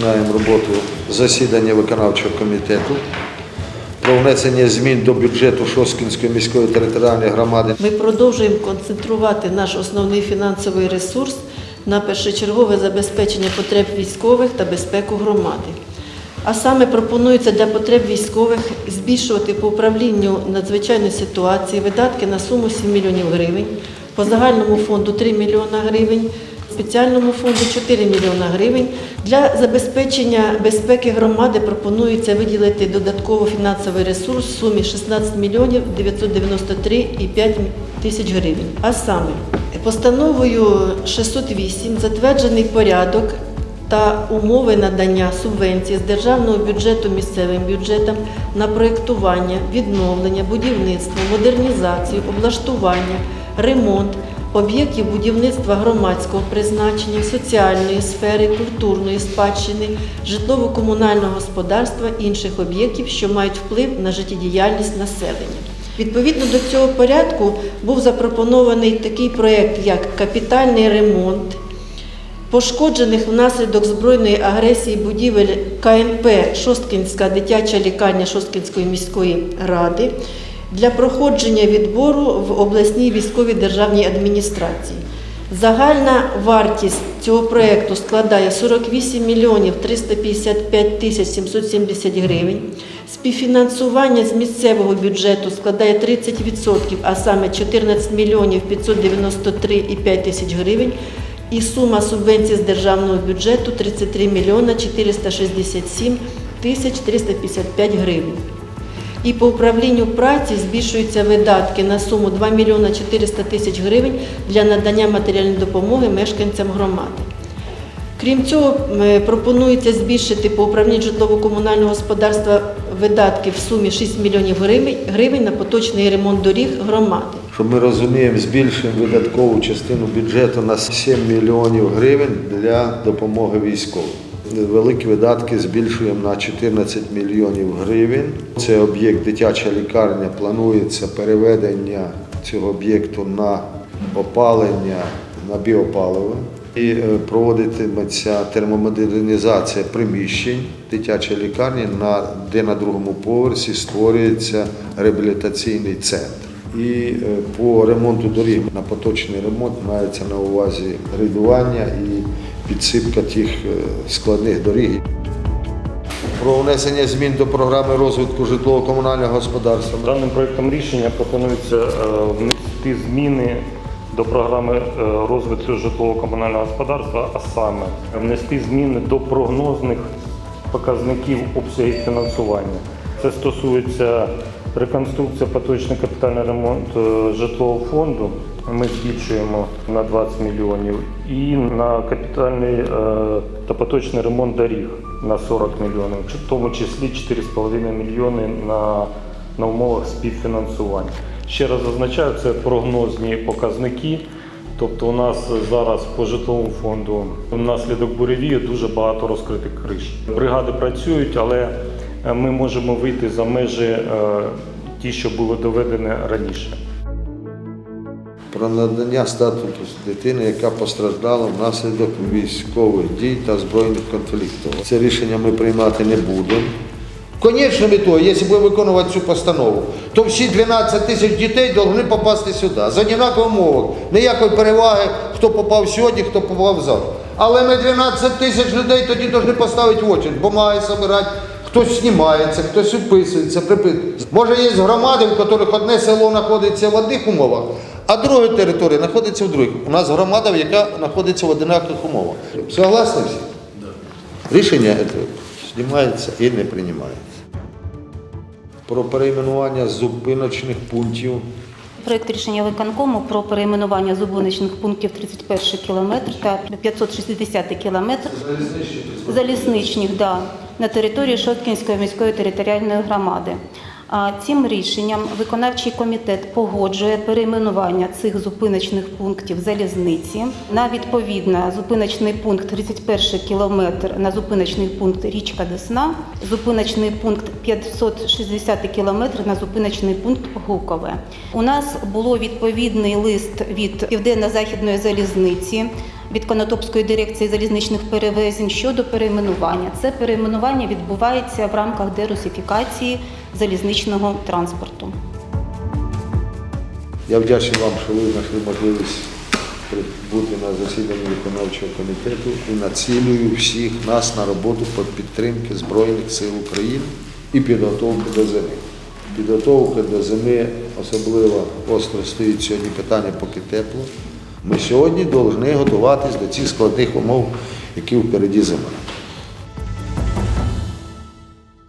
Починаємо роботу засідання виконавчого комітету про внесення змін до бюджету Шосткінської міської територіальної громади. Ми продовжуємо концентрувати наш основний фінансовий ресурс на першочергове забезпечення потреб військових та безпеку громади. А саме пропонується для потреб військових збільшувати по управлінню надзвичайної ситуації видатки на суму 7 мільйонів гривень, по загальному фонду 3 мільйона гривень, спеціальному фонду 4 мільйона гривень. Для забезпечення безпеки громади пропонується виділити додатково фінансовий ресурс в сумі 16 мільйонів 993,5 тисяч гривень. А саме постановою 608 затверджений порядок та умови надання субвенції з державного бюджету місцевим бюджетам на проєктування, відновлення, будівництво, модернізацію, облаштування, ремонт об'єктів будівництва громадського призначення, соціальної сфери, культурної спадщини, житлово-комунального господарства, інших об'єктів, що мають вплив на життєдіяльність населення. Відповідно до цього порядку був запропонований такий проєкт, як капітальний ремонт пошкоджених внаслідок збройної агресії будівель КНП Шосткінська дитяча лікарня Шосткінської міської ради для проходження відбору в обласній військовій державній адміністрації. Загальна вартість цього проєкту складає 48 мільйонів 355 тисяч 770 гривень. Співфінансування з місцевого бюджету складає 30%, а саме 14 мільйонів 593,5 тисяч гривень. І сума субвенції з державного бюджету 33 мільйона 467 тисяч 355 гривень. І по управлінню праці збільшуються видатки на суму 2 мільйона 400 тисяч гривень для надання матеріальної допомоги мешканцям громади. Крім цього, пропонується збільшити по управлінню житлово-комунального господарства видатки в сумі 6 мільйонів гривень- на поточний ремонт доріг громади. Щоб ми розуміємо, збільшуємо видаткову частину бюджету на 7 мільйонів гривень для допомоги військовим. Великі видатки збільшуємо на 14 мільйонів гривень. Це об'єкт дитяча лікарня. Планується переведення цього об'єкту на опалення на біопаливо. І е, проводитиметься термомодернізація приміщень дитячої лікарні, де на другому поверсі створюється реабілітаційний центр. І е, по ремонту доріг на поточний ремонт мається на увазі рейдування і підсипка тих е, складних доріг. Про внесення змін до програми розвитку житлово-комунального господарства. Даним проектом рішення пропонується е, внести зміни до програми е, розвитку житлово-комунального господарства, а саме внести зміни до прогнозних показників обсягів фінансування. Це стосується реконструкції поточний капітальний ремонт е, житлового фонду. Ми збільшуємо на 20 мільйонів і на капітальний е, та поточний ремонт доріг на 40 мільйонів, в тому числі 4,5 мільйони на на умовах співфінансування. Ще раз зазначаю, це прогнозні показники. Тобто у нас зараз по житловому фонду внаслідок буревію дуже багато розкритих криш. Бригади працюють, але е, ми можемо вийти за межі е, ті, що були доведені раніше. Про надання статусу дитини, яка постраждала внаслідок військових дій та збройних конфліктів. Це рішення ми приймати не будемо. Конечно, метою, якщо будемо виконувати цю постанову, то всі 12 тисяч дітей повинні попасти сюди. За однакових умовах. Ніякої переваги, хто попав сьогодні, хто попав завтра. Але ми 12 тисяч людей тоді повинні поставити в очередь, бумаги збирати, хтось знімається, хтось вписується, приписується. Може, є громади, в яких одне село знаходиться в одних умовах, а друга територія знаходиться в других. У нас громада, яка знаходиться в однакових умовах. Согласні всі? Рішення знімається і не приймається. Про перейменування зупиночних пунктів Проект рішення виконкому про перейменування зупиночних пунктів 31 кілометр та 560 кілометр залізничних да, на території Шоткінської міської територіальної громади. Цим рішенням виконавчий комітет погоджує перейменування цих зупиночних пунктів залізниці на відповідно зупиночний пункт 31 кілометр на зупиночний пункт річка Десна, зупиночний пункт 560 кілометр на зупиночний пункт Гукове. У нас було відповідний лист від південно-західної залізниці від Конотопської дирекції залізничних перевезень щодо перейменування. Це перейменування відбувається в рамках дерусифікації залізничного транспорту. Я вдячний вам, що ви знайшли можливість бути на засіданні виконавчого комітету і націлюю всіх нас на роботу по підтримки Збройних сил України і підготовки до зими. Підготовка до зими особливо остро стоїть сьогодні питання, поки тепло. Ми сьогодні повинні готуватись до цих складних умов, які впереді зима.